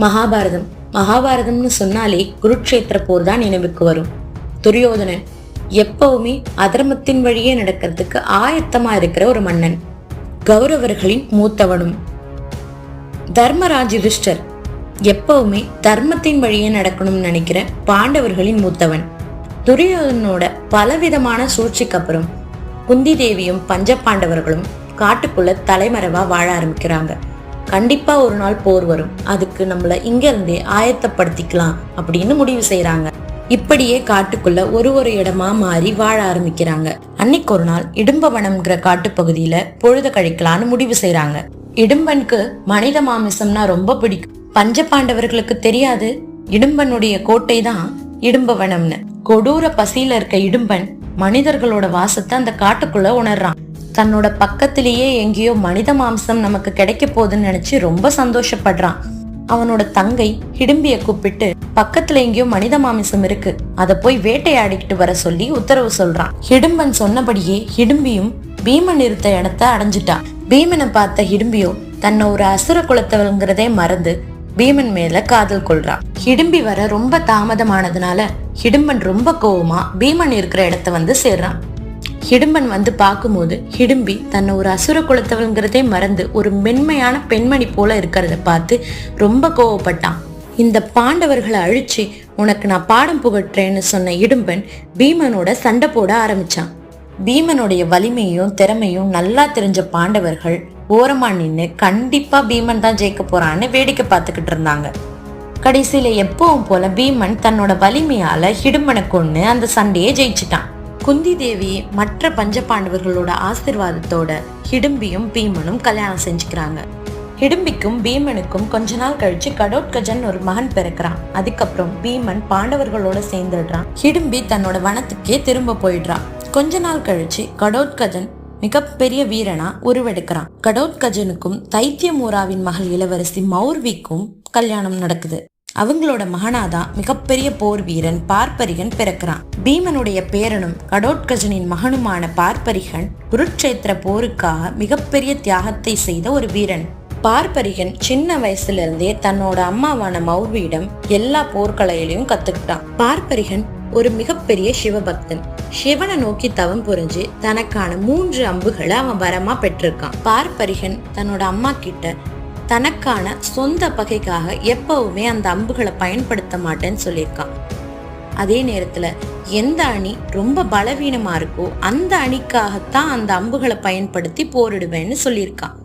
மகாபாரதம். மகாபாரதம்னு சொன்னாலே குருக்ஷேத்திர போர் தான் நினைவுக்கு வரும். துரியோதனன் எப்பவுமே அதர்மத்தின் வழியே நடக்கிறதுக்கு ஆயத்தமா இருக்கிற ஒரு மன்னன். கௌரவர்களின் மூத்தவனும். தர்மராஜிருஷ்டர் எப்பவுமே தர்மத்தின் வழியே நடக்கணும்னு நினைக்கிற பாண்டவர்களின் மூத்தவன். துரியோதனோட பலவிதமான சூழ்ச்சிக்கு அப்புறம் குந்தி தேவியும் பஞ்ச பாண்டவர்களும் காட்டுக்குள்ள தலைமறைவா வாழ ஆரம்பிக்கிறாங்க. கண்டிப்பா ஒரு நாள் போர் வரும். அதுக்கு நம்மள இங்க இருந்தே ஆயத்தப்படுத்திக்கலாம் அப்படின்னு முடிவு செய்யறாங்க இப்படியே காட்டுக்குள்ள ஒரு ஒரு இடமா மாறி வாழ ஆரம்பிக்கிறாங்க. அன்னைக்கு ஒரு நாள் இடும்பவனம்ங்கிற காட்டுப்பகுதியில பொழுத கழிக்கலான்னு முடிவு செய்யறாங்க இடும்பனுக்கு மனித மாமிசம்னா ரொம்ப பிடிக்கும். பஞ்ச பாண்டவர்களுக்கு தெரியாது. இடும்பனுடைய கோட்டை தான் இடும்பவனம்னு. கொடூர பசியில இருக்க இடும்பன் மனிதர்களோட வாசத்தை அந்த காட்டுக்குள்ள உணர்றான். தன்னோட பக்கத்திலேயே எங்கேயோ மனித மாம்சம் நமக்கு கிடைக்க போகுதுன்னு நினைச்சு ரொம்ப சந்தோஷப்படுறான். அவனோட தங்கை ஹிடும்பிய கூப்பிட்டு பக்கத்துல எங்கேயோ மனித மாமிசம் இருக்கு. அத போய் வேட்டையாடிக்கிட்டு வர சொல்லி உத்தரவு சொல்றான். ஹிடும்பன் சொன்னபடியே ஹிடும்பியும் பீமன் இருத்த இடத்த அடைஞ்சிட்டான். பீமனை பார்த்த ஹிடும்பியோ தன்னை ஒரு அசுர குலத்தவங்கிறதே மறந்து பீமன் மேல காதல் கொள்றான். ஹிடும்பி வர ரொம்ப தாமதமானதுனால ஹிடும்பன் ரொம்ப கோவமா பீமன் இருக்கிற இடத்த வந்து சேர்றான். ஹிடும்பன் வந்து பார்க்கும்போது ஹிடும்பி தன்னை ஒரு அசுர குலத்தவங்கிறதே மறந்து ஒரு மென்மையான பெண்மணி போல இருக்கிறத பார்த்து ரொம்ப கோவப்பட்டான். இந்த பாண்டவர்களை அழிச்சு உனக்கு நான் பாடம் புகட்டுறேன்னு சொன்ன இடும்பன் பீமனோட சண்டை போட ஆரம்பிச்சான். பீமனுடைய வலிமையும் திறமையும் நல்லா தெரிஞ்ச பாண்டவர்கள் ஓரமா நின்று கண்டிப்பா பீமன் தான் ஜெயிக்க போறான்னு வேடிக்கை பார்த்துக்கிட்டு இருந்தாங்க. கடைசியில எப்பவும் போல பீமன் தன்னோட வலிமையால ஹிடும்பனை கொண்டு அந்த சண்டையை ஜெயிச்சிட்டான். குந்தி தேவி மற்ற பஞ்ச பாண்டவர்களோட ஆசிர்வாதத்தோட ஹிடும்பியும் பீமனும் கல்யாணம் செஞ்சுக்கிறாங்க. ஹிடும்பிக்கும் பீமனுக்கும் கொஞ்ச நாள் கழிச்சு கடோட்கஜன் ஒரு மகன் பிறக்கிறான். அதுக்கப்புறம் பீமன் பாண்டவர்களோட சேர்ந்துடுறான். ஹிடும்பி தன்னோட வனத்துக்கே திரும்ப போயிடுறான். கொஞ்ச நாள் கழிச்சு கடோத்கஜன் மிகப்பெரிய வீரனா உருவெடுக்கிறான். கடோத்கஜனுக்கும் தைத்தியமூராவின் மகள் இளவரசி மௌர்விக்கும் கல்யாணம் நடக்குது. அவங்களோட மகனாதான் மிகப்பெரிய போர் வீரன் பார்ப்பரிகன் பிறக்கிறான். பீமனுடைய பேரனும் கடோட்கஜனின் மகனுமான பார்ப்பரிகன் குருட்சேத்திர போருக்காக மிகப்பெரிய தியாகத்தை செய்த ஒரு வீரன். பார்ப்பரிகன் சின்ன வயசுல இருந்தே தன்னோட அம்மாவான மௌர்வியிடம் எல்லா போர்க்கலையிலையும் கத்துக்கிட்டான். பார்ப்பரிகன் ஒரு மிகப்பெரிய சிவபக்தன். சிவனை நோக்கி தவம் புரிஞ்சு தனக்கான மூன்று அம்புகளை அவன் வரமா பெற்றிருக்கான். பார்ப்பரிகன் தன்னோட அம்மா கிட்ட தனக்கான சொந்த பகைக்காக எப்பவுமே அந்த அம்புகளை பயன்படுத்த மாட்டேன்னு சொல்லியிருக்கான். அதே நேரத்துல எந்த அணி ரொம்ப பலவீனமா இருக்கோ அந்த அணிக்காகத்தான் அந்த அம்புகளை பயன்படுத்தி போரிடுவேன்னு சொல்லியிருக்கான்.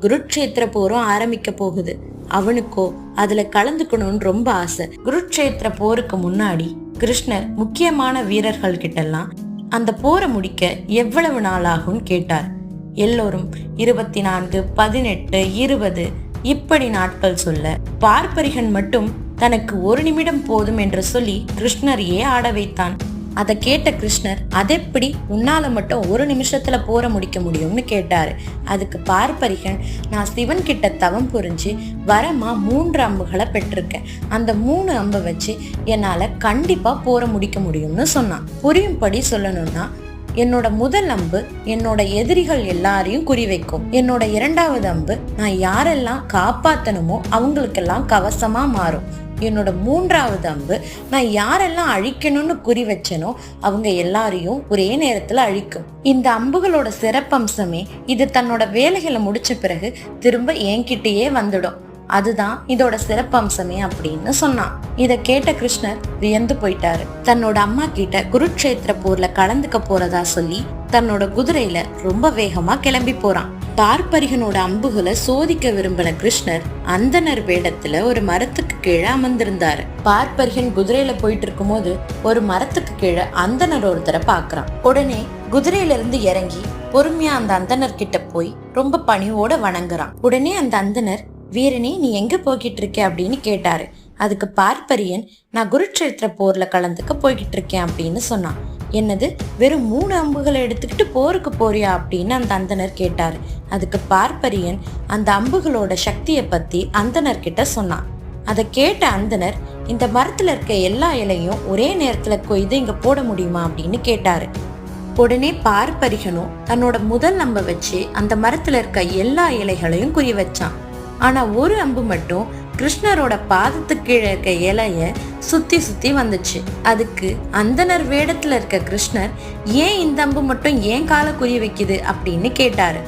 குருட்சேத்திர போரும் ஆரம்பிக்க போகுது. அவனுக்கோ அதுல கலந்துக்கணும்னு ரொம்ப ஆசை. குருட்சேத்திர போருக்கு முன்னாடி கிருஷ்ணர் முக்கியமான வீரர்கள் கிட்டெல்லாம் அந்த போரை முடிக்க எவ்வளவு நாள் ஆகும்னு கேட்டார். எல்லோரும் இருபத்தி நான்கு பதினெட்டு இருபது இப்படி நாட்கள் சொல்ல. பார்ப்பரிகன் மட்டும் தனக்கு ஒரு நிமிடம் போதும் என்று சொல்லி கிருஷ்ணரையே ஆட வைத்தான். அதை கேட்ட கிருஷ்ணர் அதெப்படி? உன்னால மட்டும் ஒரு நிமிஷத்துல போற முடிக்க முடியும்னு கேட்டாரு. அதுக்கு பார்ப்பரிகன் நான் சிவன் கிட்ட தவம் புரிஞ்சு வரமா மூன்று அம்புகளை பெற்றிருக்கேன். அந்த மூணு அம்பை வச்சு என்னால கண்டிப்பா போற முடிக்க முடியும்னு சொன்னான். புரியும்படி சொல்லணும்னா என்னோட முதல் அம்பு என்னோட எதிரிகள் எல்லாரையும் குறிவைக்கும். என்னோட இரண்டாவது அம்பு நான் யாரெல்லாம் காப்பாத்தணுமோ அவங்களுக்கெல்லாம் கவசமா மாறும். என்னோட மூன்றாவது அம்பு நான் யாரெல்லாம் அழிக்கணும்னு குறி வச்சனோ அவங்க எல்லாரையும் ஒரே நேரத்துல அழிக்கும். இந்த அம்புகளோட சிறப்பம்சமே இது தன்னோட வேலைகளை முடிச்ச பிறகு திரும்ப என்கிட்டயே வந்துடும். அதுதான் இதோட சிறப்பம்சமே அப்படின்னு சொன்னான். இத கேட்ட கிருஷ்ணர் வியந்து போயிட்டாரு. தன்னோட அம்மா கிட்ட குருட்சேத்திர போர்ல கலந்துக்க போறதா சொல்லி தன்னோட குதிரையில ரொம்ப வேகமா கிளம்பி போறான். பார்ப்பரிகனோட அம்புகளை சோதிக்க விரும்பின கிருஷ்ணர் அந்தனர் வேடத்துல ஒரு மரத்துக்கு கீழே அமர்ந்திருந்தாரு. பார்ப்பரிகன் குதிரையில போயிட்டு இருக்கும்போது ஒரு மரத்துக்கு கீழே அந்தனர் ஒருத்தரை பாக்குறான் உடனே குதிரையில இருந்து இறங்கி பொறுமையா அந்த அந்தனர் கிட்ட போய் ரொம்ப பணிவோட வணங்குறான். உடனே அந்த அந்தனர் வீரனே நீ எங்கே போய்கிட்டு இருக்க அப்படின்னு கேட்டார். அதுக்கு பார்ப்பரியன் நான் குருட்சேத்திர போரில் கலந்துக்க போய்கிட்டு இருக்கேன் அப்படின்னு சொன்னான். என்னது வெறும் மூணு அம்புகளை எடுத்துக்கிட்டு போருக்கு போறியா? அப்படின்னு அந்த அந்தனர் கேட்டார். அதுக்கு பார்ப்பரியன் அந்த அம்புகளோட சக்தியை பற்றி அந்தனர் கிட்ட சொன்னான். அதை கேட்ட அந்தனர் இந்த மரத்தில் இருக்க எல்லா இலையும் ஒரே நேரத்தில் கொய்து இங்கே போட முடியுமா? அப்படின்னு கேட்டார். உடனே பார்ப்பரிகனும் தன்னோட முதல் அம்பை வச்சு அந்த மரத்தில் இருக்க எல்லா இலைகளையும் குறி வச்சான். ஆனா ஒரு அம்பு மட்டும் கிருஷ்ணரோட பாதத்துக்கு கீழே இருக்க இலைய சுத்தி சுத்தி வந்துச்சு. அதுக்கு அந்தனர் வேடத்துல இருக்க கிருஷ்ணர் ஏன் இந்த அம்பு மட்டும் ஏன் காலை குறி வைக்குது? அப்படின்னு கேட்டாரு.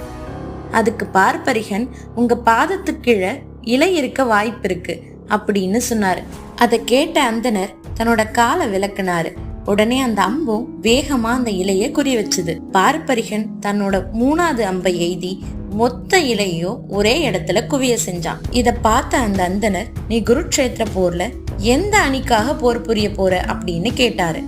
அதுக்கு பார்ப்பரிகன் உங்க பாதத்துக்கு கீழே இலை இருக்க வாய்ப்பு இருக்கு அப்படின்னு சொன்னாரு. அதை கேட்ட அந்தனர் தன்னோட காலை விளக்குனாரு. உடனே அந்த அம்பும் வேகமா அந்த இலைய குறி வச்சுது. பார்ப்பரிகன் தன்னோட மூணாவது அம்பை எய்தி மொத்த இலையோ ஒரே இடத்துல குவிய செஞ்சான். இத பார்த்த அந்த அந்தனர் நீ குருட்சேத்திர போர்ல எந்த அணிக்காக போர் புரிய போற? அப்படின்னு கேட்டாரு.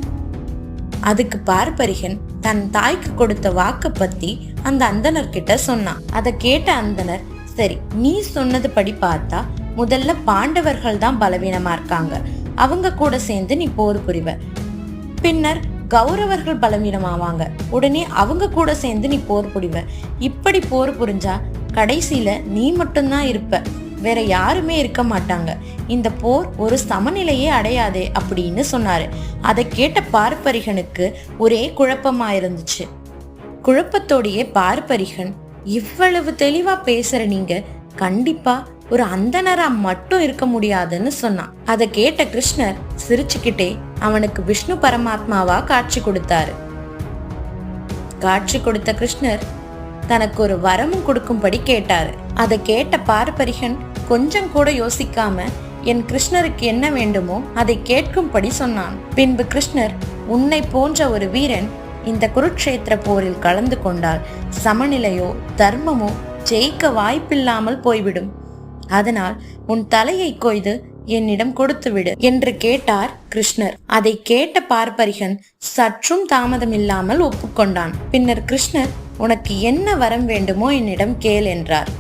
அதுக்கு பார்ப்பரிகன் தன் தாய்க்கு கொடுத்த வாக்க பத்தி அந்த அந்தனர் கிட்ட சொன்னான். அதை கேட்ட அந்தனர் சரி நீ சொன்னது படி பார்த்தா முதல்ல பாண்டவர்கள் தான் பலவீனமா இருக்காங்க. அவங்க கூட சேர்ந்து நீ போர் புரிவ. பின்னர் கௌரவர்கள் பலவீனமாவாங்க. உடனே அவங்க கூட சேர்ந்து நீ போர் புரிவ இப்படி போர் புரிஞ்சா கடைசியில நீ மட்டும்தான் இருப்ப. வேற யாருமே இருக்க மாட்டாங்க. இந்த போர் ஒரு சமநிலையே அடையாதே அப்படின்னு சொன்னாரு. அதை கேட்ட பார்ப்பரிகனுக்கு ஒரே குழப்பமா இருந்துச்சு குழப்பத்தோடையே பார்ப்பரிகன் இவ்வளவு தெளிவா பேசுற நீங்க. கண்டிப்பா ஒரு அந்தனரா மட்டும் இருக்க முடியாதுன்னு சொன்னான். அதை கேட்ட கிருஷ்ணர் சிரிச்சுக்கிட்டே அவனுக்கு விஷ்ணு பரமாத்மாவா காட்சி கொடுத்தாரு. காட்சி கொடுத்த கிருஷ்ணர் தனக்கு ஒரு வரமும் கொடுக்கும்படி கேட்டாரு. அதை கேட்ட பார்ப்பரிகன் கொஞ்சம் கூட யோசிக்காம என் கிருஷ்ணருக்கு என்ன வேண்டுமோ அதை கேட்கும்படி சொன்னான். பின்பு கிருஷ்ணர் உன்னை போன்ற ஒரு வீரன் இந்த குருட்சேத்திர போரில் கலந்து கொண்டால் சமநிலையோ தர்மமோ ஜெயிக்க வாய்ப்பில்லாமல் போய்விடும். அதனால் உன் தலையை கொய்து என்னிடம் கொடுத்துவிடு என்று கேட்டார் கிருஷ்ணர். அதை கேட்ட பார்ப்பரிகன் சற்றும் தாமதமில்லாமல் ஒப்புக்கொண்டான். பின்னர் கிருஷ்ணர் உனக்கு என்ன வரம் வேண்டுமோ என்னிடம் கேள் என்றார்.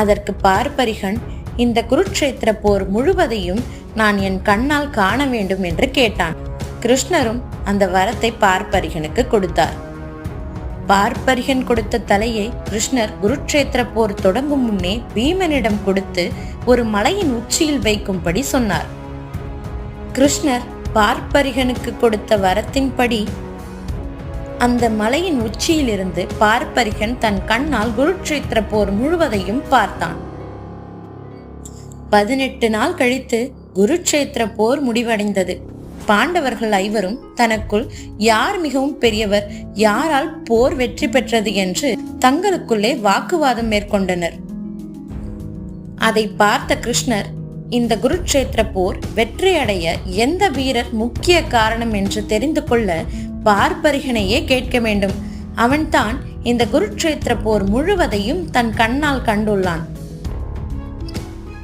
அதற்கு பார்ப்பரிகன் இந்த குருட்சேத்திர போர் முழுவதையும் நான் என் கண்ணால் காண வேண்டும் என்று கேட்டான். கிருஷ்ணரும் அந்த வரத்தை பார்ப்பரிகனுக்கு கொடுத்தார். பார்ப்பரிகன் கொடுத்த தலையை கிருஷ்ணர் குருட்சேத்திர போர் தொடங்கும் முன்னே பீமனிடம் கொடுத்து ஒரு மலையின் உச்சியில் வைக்கும்படி சொன்னார். கிருஷ்ணர் பார்ப்பரிகனுக்கு கொடுத்த வரத்தின்படி அந்த மலையின் உச்சியிலிருந்து பார்ப்பரிகன் தன் கண்ணால் குருட்சேத்திர போர் முழுவதையும் பார்த்தான். பதினெட்டு நாள் கழித்து குருட்சேத்திர போர் முடிவடைந்தது. பாண்டவர்கள் ஐவரும் தனக்குள் யார் மிகவும் பெரியவர் யாரால் போர் வெற்றி பெற்றது என்று தங்களுக்குள்ளே வாக்குவாதம் மேற்கொண்டனர். அதை பார்த்த கிருஷ்ணர் இந்த குருட்சேத்திர போர் வெற்றியடைய எந்த வீரர் முக்கிய காரணம் என்று தெரிந்து கொள்ள பார்ப்பரிகனையே கேட்க வேண்டும். அவன்தான் இந்த குருட்சேத்திர போர் முழுவதையும் தன் கண்ணால் கண்டுள்ளான்.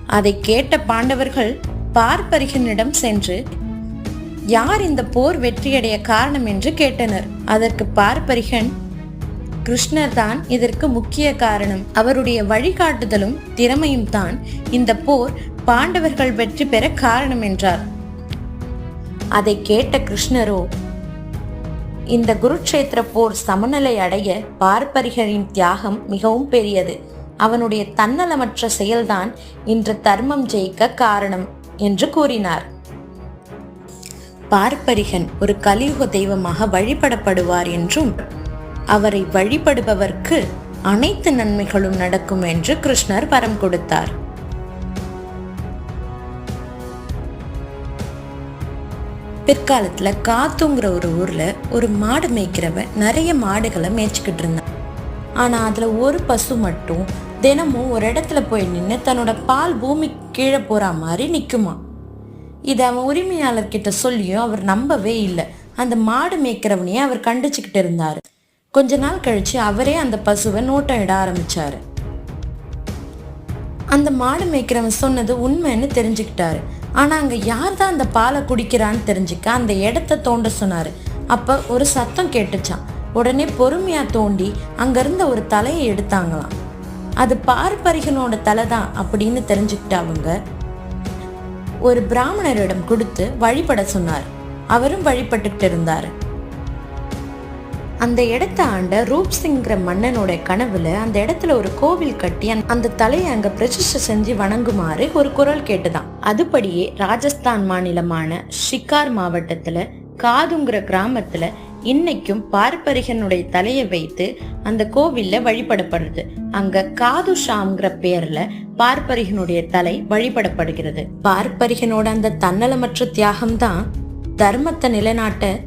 அதை கேட்ட பாண்டவர்கள் பார்ப்பரிகனிடம் சென்று யார் இந்த போர் வெற்றியடைய காரணம் என்று கேட்டனர். அதற்கு பார்ப்பரிகன் கிருஷ்ணர் தான் இதற்கு முக்கிய காரணம். அவருடைய வழிகாட்டுதலும் திறமையும் தான் இந்த போர் பாண்டவர்கள் வெற்றி பெற காரணம் என்றார். அதை கேட்ட கிருஷ்ணரோ இந்த குருட்சேத்திர போர் சமநிலை அடைய பார்ப்பரிகளின் தியாகம் மிகவும் பெரியது. அவனுடைய தன்னலமற்ற செயல்தான் இன்று தர்மம் ஜெயிக்க காரணம் என்று கூறினார். பார்ப்பரிகன் ஒரு கலியுக தெய்வமாக வழிபடப்படுவார் என்றும் அவரை வழிபடுபவர்க்கு அனைத்து நன்மைகளும் நடக்கும் என்று கிருஷ்ணர் வரம் கொடுத்தார். பிற்காலத்துல காத்துங்கிற ஒரு ஊர்ல ஒரு மாடு மேய்க்கிறவன் நிறைய மாடுகளை மேய்ச்சிக்கிட்டு இருந்தான். ஆனா அதுல ஒரு பசு மட்டும் தினமும் ஒரு இடத்துல போய் நின்று தன்னோட பால் பூமி கீழே போற மாதிரி நிற்குமா இதை அவன் உரிமையாளர்கிட்ட சொல்லியும் அவர் நம்பவே இல்லை. அந்த மாடு மேய்க்கிறவனையே அவர் கண்டிச்சுக்கிட்டு இருந்தார். கொஞ்ச நாள் கழிச்சு அவரே அந்த பசுவை நோட்டம் இட ஆரம்பிச்சாரு. அந்த மாடு மேய்க்கிறவன் சொன்னது உண்மைன்னு தெரிஞ்சுக்கிட்டாரு. ஆனால் அங்கே யார் தான் அந்த பாலை குடிக்கிறான்னு தெரிஞ்சுக்க அந்த இடத்த தோண்ட சொன்னார். அப்போ ஒரு சத்தம் கேட்டுச்சான் உடனே பொறுமையாக தோண்டி அங்கேருந்த ஒரு தலையை எடுத்தாங்களாம். அது பார்ப்பரிகனோட தலை தான் அப்படின்னு தெரிஞ்சுக்கிட்டா அவங்க ஒரு பிராமணரிடம் கொடுத்து வழிபட சொன்னார். அவரும் வழிபட்டுக்கிட்டு இருந்தார் அந்த இடத்த ஆண்ட ரூப் சிங்கிற மன்னனோட கனவுல அந்த இடத்துல ஒரு கோவில் கட்டி அந்த தலையை அங்க பிரதிஷ்டை செஞ்சு வணங்குமாறு ஒரு குரல் கேட்டுதான். அதுபடியே ராஜஸ்தான் மாநிலமான ஷிகார் மாவட்டத்துல காதுங்கிற கிராமத்துல இன்னைக்கும் பார்ப்பரிகனுடைய தலையை வைத்து அந்த கோவில்ல வழிபடப்படுறது அங்க காது ஷாம்ங்கிற பேர்ல பார்ப்பரிகனுடைய தலை வழிபடப்படுகிறது. பார்ப்பரிகனோட அந்த தன்னலமற்ற தியாகம் தான் தர்மத்தை நிலைநாட்ட